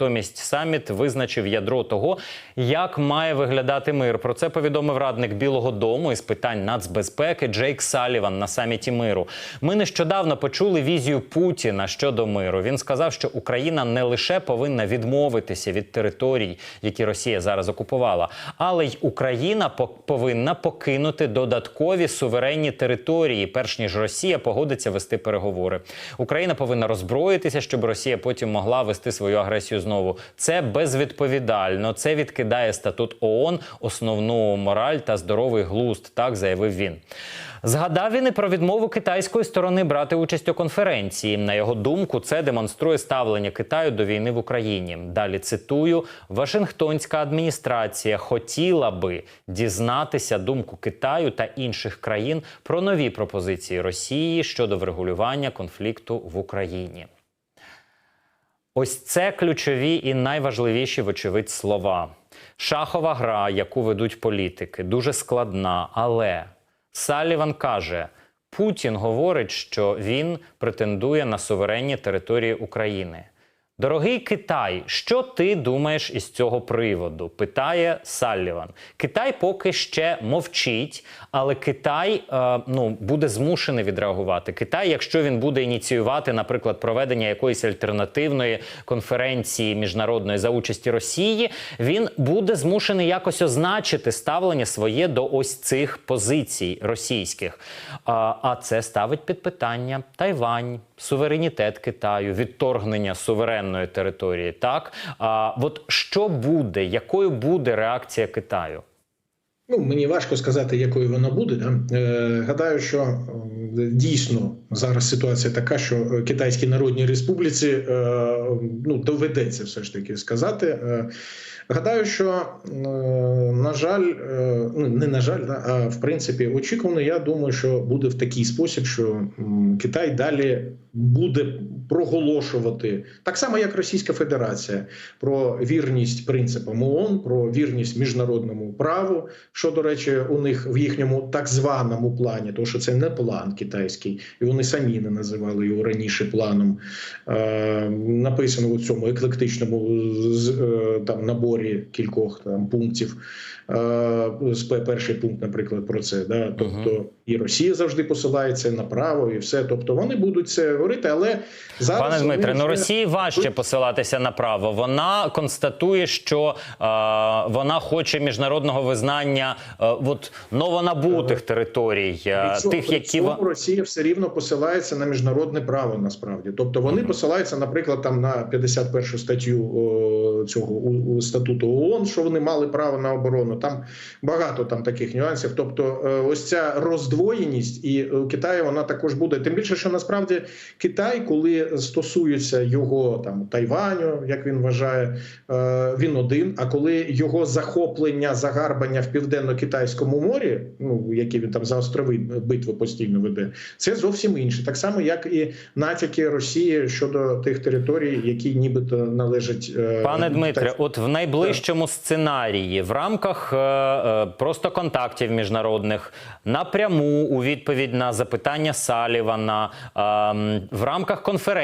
Натомість саміт визначив ядро того, як має виглядати мир. Про це повідомив радник Білого Дому із питань нацбезпеки Джейк Саліван на саміті миру. Ми нещодавно почули візію Путіна щодо миру. Він сказав, що Україна не лише повинна відмовитися від територій, які Росія зараз окупувала, але й Україна по- повинна покинути додаткові суверенні території, перш ніж Росія погодиться вести переговори. Україна повинна роззброїтися, щоб Росія потім могла вести свою агресію знову. Це безвідповідально. Це відкидає статут ООН, основну мораль та здоровий глузд. Так заявив він. Згадав він і про відмову китайської сторони брати участь у конференції. На його думку, це демонструє ставлення Китаю до війни в Україні. Далі цитую: Вашингтонська адміністрація хотіла би дізнатися думку Китаю та інших країн про нові пропозиції Росії щодо врегулювання конфлікту в Україні. Ось це ключові і найважливіші, вочевидь, слова. Шахова гра, яку ведуть політики, дуже складна, але Саліван каже: Путін говорить, що він претендує на суверенні території України. Дорогий Китай, що ти думаєш із цього приводу? питає Салліван. Китай поки ще мовчить, але Китай е, ну, буде змушений відреагувати. Китай, якщо він буде ініціювати, наприклад, проведення якоїсь альтернативної конференції міжнародної за участі Росії, він буде змушений якось означити ставлення своє до ось цих позицій російських. А, а це ставить під питання Тайвань, суверенітет Китаю, відторгнення суверенної території. Так а от що буде, якою буде реакція Китаю? Ну, мені важко сказати, якою вона буде. Да? Е, гадаю, що дійсно зараз ситуація така, що Китайській Народній Республіці е, ну, доведеться все ж таки сказати. Е, гадаю, що, е, на жаль, е, ну не на жаль, да, а в принципі очікувано, я думаю, що буде в такий спосіб, що Китай далі буде проголошувати так само, як Російська Федерація, про вірність принципам ООН, про вірність міжнародному праву, що до речі, у них в їхньому так званому плані, тому що це не план китайський, і вони самі не називали його раніше планом. Е, написано у цьому еклектичному е, там наборі кількох там пунктів. Е, перший пункт, наприклад, про це. Да? Тобто і Росія завжди посилається на право, і все. Тобто вони будуть це говорити, але зараз Пане Дмитре, ну Росії важче посилатися на право. Вона констатує, що е, вона хоче міжнародного визнання е, от новонабутих територій, е, цьому- тих, які цьому Росія все рівно посилається на міжнародне право. Насправді, тобто вони посилаються, наприклад, там на 51 статтю о, цього у, у статуту ООН, що вони мали право на оборону. Там багато там таких нюансів. Тобто, е, ось ця роздвоєність, і е, у Китаю вона також буде. Тим більше, що насправді Китай, коли стосується його там Тайваню, як він вважає, е, він один. А коли його захоплення, загарбання в південно-китайському морі, ну які він там за острови битви постійно веде, це зовсім інше. Так само, як і натяки Росії щодо тих територій, які нібито належать е, Пане Дмитре, от в найближчому сценарії, в рамках е, е, просто контактів міжнародних, напряму у відповідь на запитання Салівана, е, в рамках конференції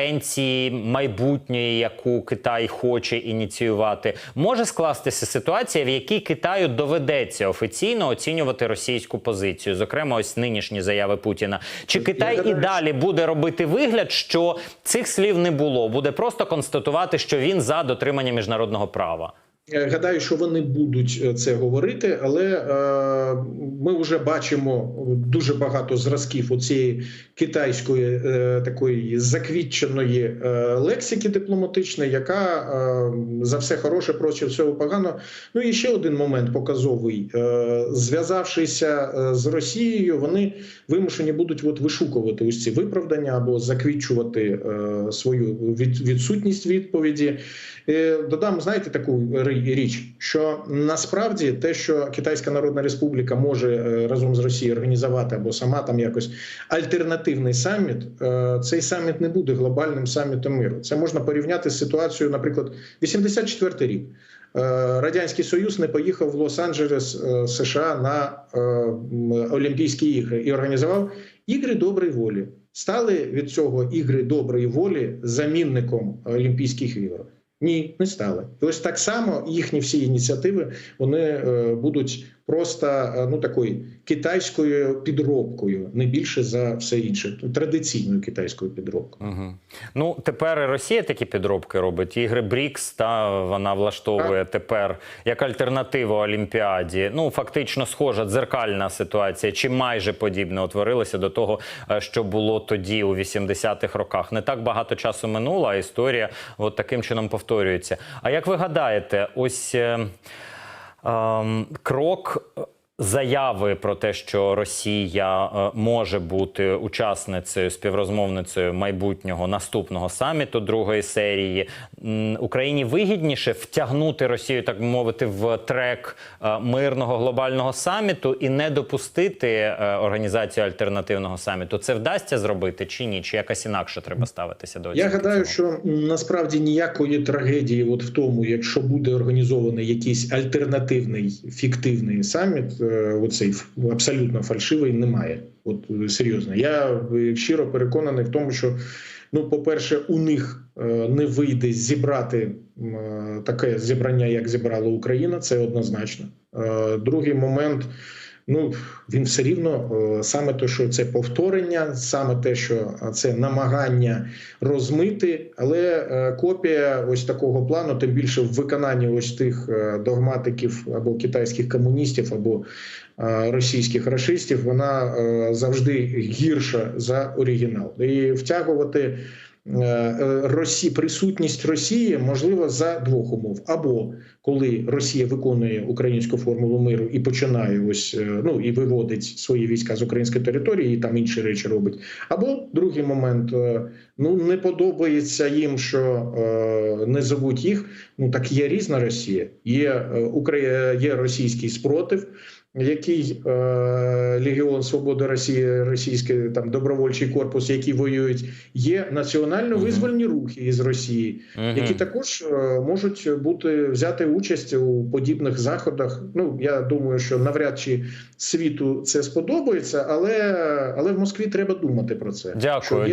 майбутньої, яку Китай хоче ініціювати, може скластися ситуація, в якій Китаю доведеться офіційно оцінювати російську позицію, зокрема, ось нинішні заяви Путіна. Чи Китай і далі буде робити вигляд, що цих слів не було, буде просто констатувати, що він за дотримання міжнародного права. Я Гадаю, що вони будуть е, це говорити, але е, ми вже бачимо дуже багато зразків оцієї китайської е, такої заквітченої е, лексики дипломатичної, яка е, за все хороше проти всього погано. Ну і ще один момент показовий: е, зв'язавшися е, з Росією, вони вимушені будуть от вишукувати ось ці виправдання або заквітчувати е, свою від, відсутність відповіді. Е, Додам, знаєте, таку ри- річ, що насправді те, що Китайська Народна Республіка може е, разом з Росією організувати або сама там якось альтернативний саміт, е, цей саміт не буде глобальним самітом миру. Це можна порівняти з ситуацією, наприклад, 84 рік. Е, Радянський Союз не поїхав в Лос-Анджелес США на Олімпійські ігри і організував ігри доброї волі. Стали від цього ігри доброї волі замінником Олімпійських ігор. Ні, не стали. Ось так само їхні всі ініціативи вони е, будуть просто е, ну такою китайською підробкою, не більше за все інше, традиційною китайською підробкою. Угу. Ну тепер Росія такі підробки робить. Ігри Брікс та вона влаштовує тепер як альтернативу Олімпіаді. Ну фактично схожа дзеркальна ситуація, чи майже подібне утворилося до того, е, що було тоді у 80-х роках. Не так багато часу минуло, а історія от таким чином повторюється. А як ви гадаєте, ось. Крок заяви про те, що Росія е, може бути учасницею співрозмовницею майбутнього наступного саміту другої серії. Україні вигідніше втягнути Росію, так би мовити, в трек е, мирного глобального саміту і не допустити е, організацію альтернативного саміту. Це вдасться зробити чи ні? Чи якось інакше треба ставитися до Я гадаю, цього? що насправді ніякої трагедії, от в тому, якщо буде організований якийсь альтернативний фіктивний саміт, оцей ф- абсолютно фальшивий, немає. От е, серйозно. Я е, щиро переконаний в тому, що ну, по-перше, у них е, не вийде зібрати е, таке зібрання, як зібрала Україна, це однозначно. Е, Другий момент. Ну він все рівно е, саме те, що це повторення, саме те, що це намагання розмити, але е, копія ось такого плану, тим більше в виконанні ось тих е, догматиків або китайських комуністів, або російських рашистів, вона завжди гірша за оригінал. І втягувати Росі, присутність Росії можливо за двох умов: або коли Росія виконує українську формулу миру і починає ось е, ну і виводить свої війська з української території, і там інші речі робить. Або другий момент: е, ну не подобається їм, що е, не зовуть їх. Ну так є різна Росія, є е, є російський спротив. Який е, Легіон Свободи Росії, російський там добровольчий корпус, які воюють, є національно-визвольні рухи із Росії, які також е, можуть бути взяти участь у подібних заходах. Ну я думаю, що навряд чи світу це сподобається, але, але в Москві треба думати про це. Дякую.